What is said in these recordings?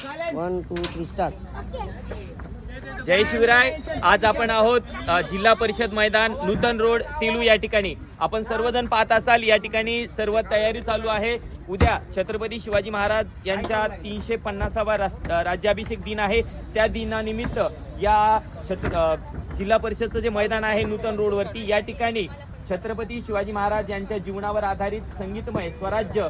One two three start जय शिवराय. आज आपण आहोत जिल्हा परिषद मैदान नूतन रोड सेलू या ठिकाणी. आपण सर्वजण पाहत असाल या ठिकाणी सर्व तयारी चालू आहे. उद्या छत्रपती शिवाजी महाराज यांच्या तीनशे पन्नासावा राज्याभिषेक दिन आहे. त्या दिनानिमित्त या छत्र जिल्हा परिषदचं जे मैदान आहे नूतन रोडवरती या ठिकाणी छत्रपती शिवाजी महाराज यांच्या जीवनावर आधारित संगीतमय स्वराज्य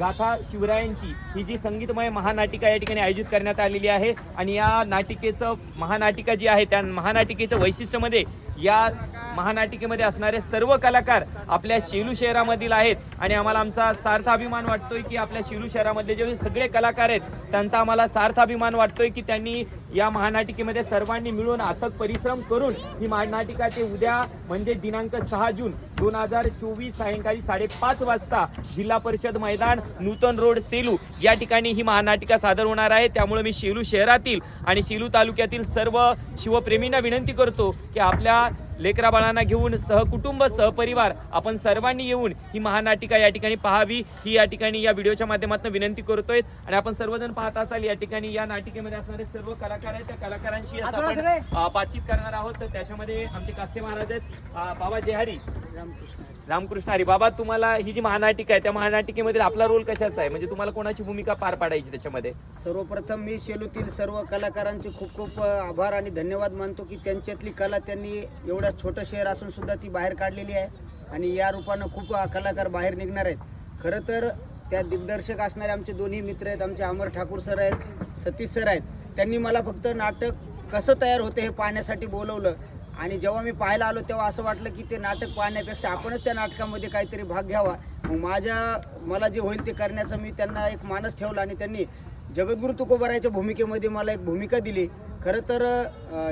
गाथा शिवरायांची ही जी संगीतमय महानाटिका या ठिकाणी आयोजित करण्यात आलेली आहे. आणि या नाटिकेचं महानाटिका जी आहे त्या महानाटिकेचं वैशिष्ट्यमध्ये या महानाटिकेमध्ये असणारे सर्व कलाकार आपल्या शेलू शहरामधील आहेत. आणि आम्हाला आमचा सार्थ अभिमान वाटतोय की आपल्या शेलू शहरामधले जे सगळे कलाकार आहेत त्यांचा आम्हाला सार्थ अभिमान वाटतोय की त्यांनी या महानाटिकेमध्ये सर्वांनी मिळून अथक परिश्रम करून ही महानाटिका ते उद्या म्हणजे दिनांक सहा जून दोन हजार चोवीस सायंकाळी साडेपाच वाजता जिल्हा परिषद मैदान नूतन रोड सेलू या ठिकाणी ही महानाटिका सादर होणार आहे. त्यामुळे मी शेलू शहरातील आणि शेलू तालुक्यातील सर्व शिवप्रेमींना विनंती करतो की आपल्या लेकरा बाळांना घेऊन सहकुटुंब सहपरिवार आपण सर्वांनी येऊन ही महानाटिका या ठिकाणी पाहावी. ही या ठिकाणी या व्हिडिओच्या माध्यमातून विनंती करतोय. आणि आपण सर्वजण पाहत असाल या ठिकाणी या नाटिकेमध्ये असणारे सर्व कलाकार आहेत. त्या कलाकारांशी आपण बातचीत करणार आहोत. तर त्याच्यामध्ये आमचे कास्ते महाराज आहेत. बाबा जेहारी रामकृष्ण. रामकृष्ण हरी बाबा तुम्हाला ही जी महानाटिका आहे त्या महानाटिकेमध्ये आपला रोल कशाचा आहे? म्हणजे तुम्हाला कोणाची भूमिका पार पाडायची त्याच्यामध्ये? सर्वप्रथम मी शेलूतील सर्व कलाकारांचे खूप खूप आभार आणि धन्यवाद मानतो की त्यांच्यातली कला त्यांनी एवढ्या छोटं शहर असून सुद्धा ती बाहेर काढलेली आहे. आणि या रूपानं खूप कलाकार बाहेर निघणार आहेत. खरं तर त्या दिग्दर्शक असणारे आमचे दोन्ही मित्र आहेत आमचे अमर ठाकूर सर आहेत सतीश सर आहेत. त्यांनी मला फक्त नाटक कसं तयार होते हे पाहण्यासाठी बोलवलं. आणि जेव्हा मी पाहायला आलो तेव्हा असं वाटलं की ते नाटक पाहण्यापेक्षा आपणच त्या नाटकामध्ये काहीतरी भाग घ्यावा. मग माझ्या मला जे होईल ते करण्याचं मी त्यांना एक मानस ठेवला आणि त्यांनी जगद्गुरु तुकोबरायच्या भूमिकेमध्ये मला एक भूमिका दिली. खरं तर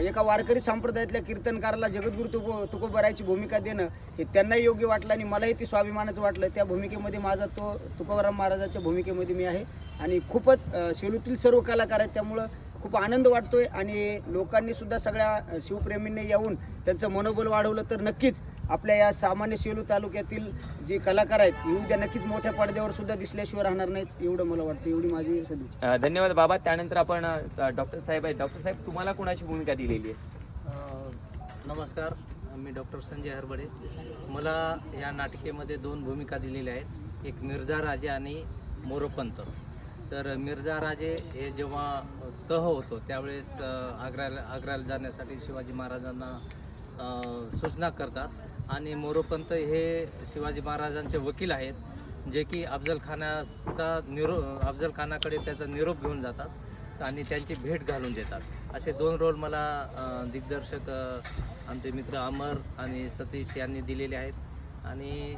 एका वारकरी संप्रदायातल्या कीर्तनकाराला जगद्गुरु तुको तुकोबरायची भूमिका देणं हे त्यांनाही योग्य वाटलं आणि मलाही ती स्वाभिमानाचं वाटलं. त्या भूमिकेमध्ये माझा तो तुकोबराम महाराजाच्या भूमिकेमध्ये मी आहे. आणि खूपच अं, शेलूतील सर्व कलाकार आहेत. त्यामुळं खूप आनंद वाटतोय आणि लोकांनी सुद्धा सगळ्या शिवप्रेमींनी येऊन त्यांचं मनोबल वाढवलं तर नक्कीच आपल्या या सामान्य सेलू तालुक्यातील जे कलाकार आहेत हे उद्या नक्कीच मोठ्या पडद्यावर सुद्धा दिसल्याशिवाय राहणार नाहीत एवढं मला वाटतं एवढी माझी सदिच्छा धन्यवाद बाबा. त्यानंतर आपण डॉक्टर साहेब आहेत. डॉक्टर साहेब तुम्हाला कोणाची भूमिका दिलेली आहे? नमस्कार. मी डॉक्टर संजय हरबडे. मला या नाटिकेमध्ये दोन भूमिका दिलेल्या आहेत. एक मिर्झा राजे आणि मोरोपंत. तर मिर्झा राजे हे जेव्हा तह हो होतो. त्यावेळेस आग्र्याला आग्र्याला जाण्यासाठी शिवाजी महाराजांना सूचना करतात. आणि मोरोपंत हे शिवाजी महाराजांचे वकील आहेत जे की अफजल खानाचा निरो अफजल खानाकडे त्याचा निरोप घेऊन जातात आणि त्यांची भेट घालून देतात. असे दोन रोल मला दिग्दर्शक आमचे मित्र अमर आणि सतीश यांनी दिलेले आहेत. आणि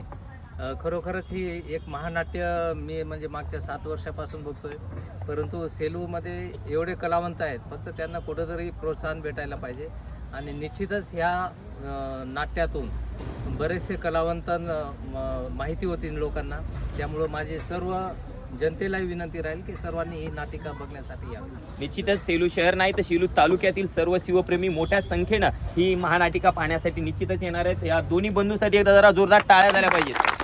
खरोखरच ही एक महानाट्य मी म्हणजे मागच्या सात वर्षापासून बघतोय. परंतु सेलूमध्ये एवढे कलावंत आहेत फक्त त्यांना कुठंतरी प्रोत्साहन भेटायला पाहिजे. आणि निश्चितच ह्या नाट्यातून बरेचसे कलावंतांना म- माहिती होती लोकांना. त्यामुळं माझी सर्व जनतेलाही विनंती राहील की सर्वांनी ही नाटिका बघण्यासाठी यावी. निश्चितच सेलू शहर नाही तर सेलू तालुक्यातील सर्व शिवप्रेमी मोठ्या संख्येनं ही महानाटिका पाहण्यासाठी निश्चितच येणार आहेत. या दोन्ही बंधूंसाठी एकदा जरा जोरदार टाळ्या झाल्या पाहिजेत.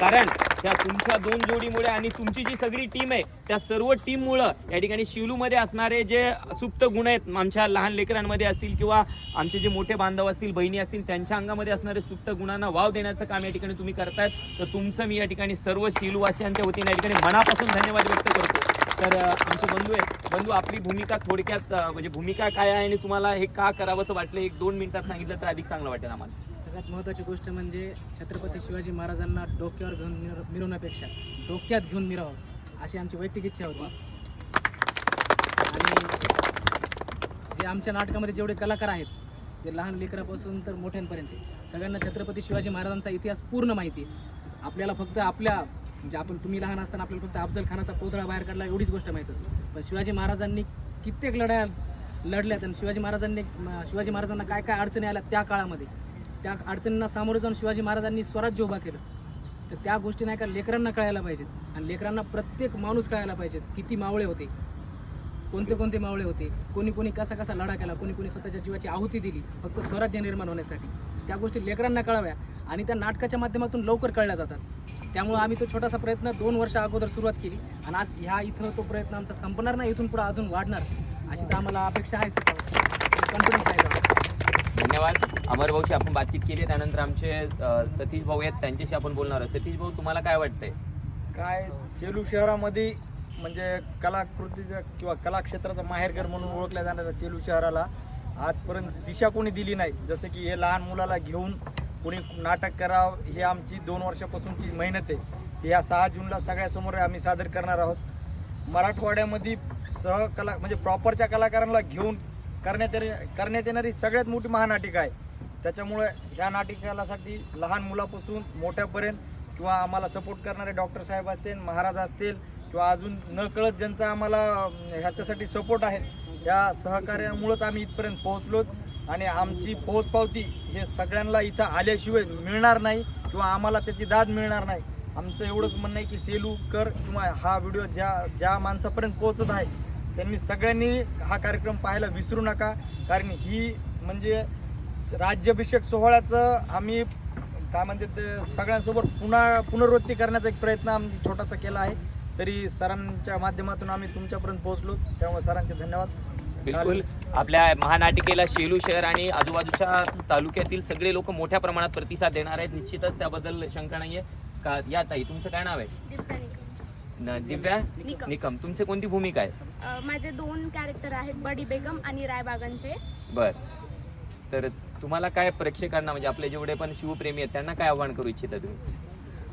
कारण त्या तुमच्या दोन जोडीमुळे आणि तुमची जी सगळी टीम आहे त्या सर्व टीममुळं या ठिकाणी शिवलूमध्ये असणारे जे सुप्त गुण आहेत आमच्या लहान लेकरांमध्ये असतील किंवा आमचे जे मोठे बांधव असतील बहिणी असतील त्यांच्या अंगामध्ये असणारे सुप्त गुणांना वाव देण्याचं काम या ठिकाणी तुम्ही करतायत. तर तुमचं मी या ठिकाणी सर्व शिलवासियांच्या वतीने या ठिकाणी मनापासून धन्यवाद व्यक्त करतो. तर आमचे बंधू आहेत. बंधू आपली भूमिका थोडक्यात म्हणजे भूमिका काय आहे आणि तुम्हाला हे का करावंसं वाटलं? एक दोन मिनिटात सांगितलं तर अधिक चांगलं वाटेल आम्हाला. सगळ्यात महत्त्वाची गोष्ट म्हणजे छत्रपती शिवाजी महाराजांना डोक्यावर घेऊन मिरव मिरवण्यापेक्षा डोक्यात घेऊन मिरावं अशी आमची वैयक्तिक इच्छा होती. आणि जे आमच्या नाटकामध्ये जेवढे कलाकार आहेत जे लहान लेकरापासून तर मोठ्यांपर्यंत सगळ्यांना छत्रपती शिवाजी महाराजांचा इतिहास पूर्ण माहिती आहे. आपल्याला फक्त आपल्या म्हणजे आपण तुम्ही लहान असताना आपल्याला फक्त अफजल खानाचा पोतळा बाहेर काढला एवढीच गोष्ट माहीत होती पण शिवाजी महाराजांनी कित्येक लढ्या लढल्यात आणि शिवाजी महाराजांनी शिवाजी महाराजांना काय काय अडचणी आल्या त्या काळामध्ये त्या अडचणींना सामोरं जाऊन शिवाजी महाराजांनी स्वराज्य उभा केलं. तर त्या गोष्टी नाही का लेकरांना कळायला पाहिजेत. आणि लेकरांना प्रत्येक माणूस कळायला पाहिजेत किती मावळे होते. कोणते कोणते मावळे होते. कोणी कोणी कसा कसा लढा केला. कोणी कोणी स्वतःच्या जीवाची आहुती दिली. फक्त स्वराज्य निर्माण होण्यासाठी. त्या गोष्टी लेकरांना कळाव्या. आणि त्या नाटकाच्या माध्यमातून लवकर कळल्या जातात. त्यामुळे आम्ही तो छोटासा प्रयत्न दोन वर्ष अगोदर सुरुवात केली. आणि आज ह्या इथं तो प्रयत्न आमचा संपणार नाही. इथून पुढे अजून वाढणार. अशी तर आम्हाला अपेक्षा आहे. कॉन्फिडन्स आहे धन्यवाद. अमर भाऊशी आपण बातचीत केली त्यानंतर आमचे सतीश भाऊ आहेत त्यांच्याशी आपण बोलणार आहोत. सतीश भाऊ तुम्हाला काय वाटतंय? काय सेलू शहरामध्ये म्हणजे कलाकृतीचं किंवा कलाक्षेत्राचं माहेरघर म्हणून ओळखल्या जाणाऱ्या सेलू शहराला आजपर्यंत दिशा कोणी दिली नाही. जसं की हे लहान मुलाला घेऊन कोणी नाटक करावं ही आमची दोन वर्षापासूनची मेहनत आहे. या सहा जूनला सगळ्यासमोर आम्ही सादर करणार आहोत. मराठवाड्यामध्ये सहकला म्हणजे प्रॉपरच्या कलाकारांना घेऊन करण्यात करण्यात येणारी सगळ्यात मोठी महानाटिका आहे. त्याच्यामुळे ह्या नाटिकालासाठी लहान मुलापासून मोठ्यापर्यंत किंवा आम्हाला सपोर्ट करणारे डॉक्टर साहेब असतील महाराज असतील किंवा अजून न कळत ज्यांचा आम्हाला ह्याच्यासाठी सपोर्ट आहे त्या सहकार्यामुळंच आम्ही इथपर्यंत पोहोचलोत आणि आमची पोहोचपावती हे सगळ्यांना इथं आल्याशिवाय मिळणार नाही किंवा आम्हाला त्याची दाद मिळणार नाही. आमचं एवढंच म्हणणं आहे की सेलू कर किंवा हा व्हिडिओ ज्या ज्या माणसापर्यंत पोहोचत आहे त्यांनी सगळ्यांनी हा कार्यक्रम पाहायला विसरू नका. कारण ही म्हणजे राज्याभिषेक सोहळ्याचं आम्ही काय म्हणते ते सगळ्यांसोबत पुन्हा पुनरावृत्ती करण्याचा एक प्रयत्न आम्ही छोटासा केला आहे. तरी सरांच्या माध्यमातून आम्ही तुमच्यापर्यंत पोहोचलो. त्यामुळे सरांचे धन्यवाद. बिलकुल. आपल्या महानाटिकेला शेलू शहर आणि आजूबाजूच्या तालुक्यातील सगळे लोक मोठ्या प्रमाणात प्रतिसाद देणार आहेत. निश्चितच त्याबद्दल शंका नाहीये. का या ताई तुमचं काय नाव आहे. न- दिव्या निकम. निकम तुमची कोणती भूमिका आहे? अ, माझे दोन कॅरेक्टर आहेत बडी बेगम आणि रायबागांचे बर. तर तुम्हाला काय प्रेक्षकांना म्हणजे आपले जेवढे पण शिवप्रेमी आहेत त्यांना काय आव्हान करू इच्छिता तुम्ही?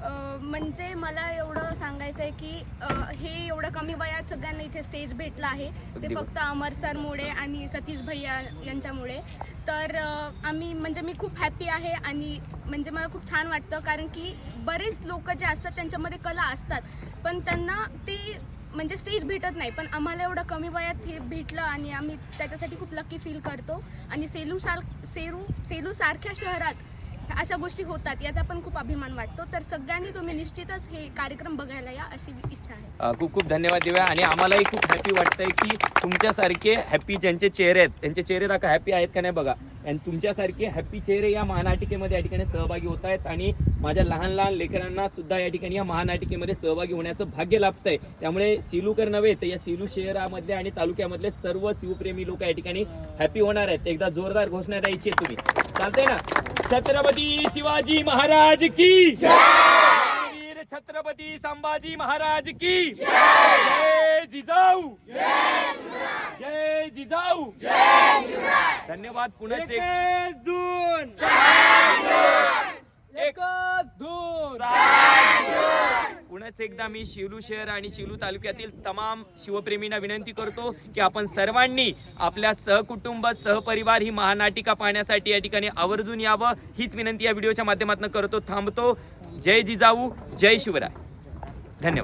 अ, म्हणजे मला एवढं सांगायचं आहे की अ, हे एवढं कमी वयात सगळ्यांना इथे स्टेज भेटलं आहे. अगदी ते. फक्त अमर सरमुळे आणि सतीश भैया यांच्यामुळे. तर अ, आम्ही म्हणजे मी खूप हॅपी आहे आणि म्हणजे मला खूप छान वाटतं कारण की बरेच लोक जे असतात त्यांच्यामध्ये कला असतात. पण त्यांना ते म्हणजे स्टेज भेटत नाही. पण आम्हाला एवढं कमी वयात हे भेटलं आणि आम्ही त्याच्यासाठी खूप लकी फील करतो. आणि सेलू साल सेरू सेलू सारख्या शहरात अशा गोष्टी होतात याचा पण खूप अभिमान वाटतो. तर सगळ्यांनी तुम्ही निश्चितच हे कार्यक्रम बघायला या अशी इच्छा आहे. खूप खूप धन्यवाद दिव्या. आणि आम्हालाही खूप हॅपी वाटतंय की तुमच्यासारखे हॅपी ज्यांचे चेहरे आहेत त्यांचे चेहरे दाखवा हॅपी आहेत का नाही बघा. आणि तुमच्यासारखे हॅपी चेहरे या महानाटिकेमध्ये या ठिकाणी सहभागी होत आहेत. आणि माझ्या लहान लहान लेकरांना सुद्धा या ठिकाणी या महानाटिकेमध्ये सहभागी होण्याचं भाग्य लाभतंय. त्यामुळे सिलूकर नव्हे तर या सिलू शहरामधले आणि तालुक्यामधले सर्व शिवप्रेमी लोक या ठिकाणी हॅपी होणार आहेत. एकदा जोरदार घोषणा द्यायची आहे तुम्ही. चालतंय ना? छत्रपती शिवाजी महाराज की छत्रपती संभाजी महाराज की जय जिजाऊ. जय जिजाऊ. धन्यवाद पुण्याच. एक जून एकच धून. पुण्याच एकदा मी शिलू शहर आणि शिलू तालुक्यातील तमाम शिवप्रेमींना विनंती करतो की आपण सर्वांनी आपल्या सहकुटुंब सहपरिवार ही महानाटिका पाहण्यासाठी या ठिकाणी आवर्जून यावं. हीच विनंती या व्हिडिओच्या माध्यमातून करतो थांबतो. जय जिजाऊ जय शिवराय. धन्यवाद.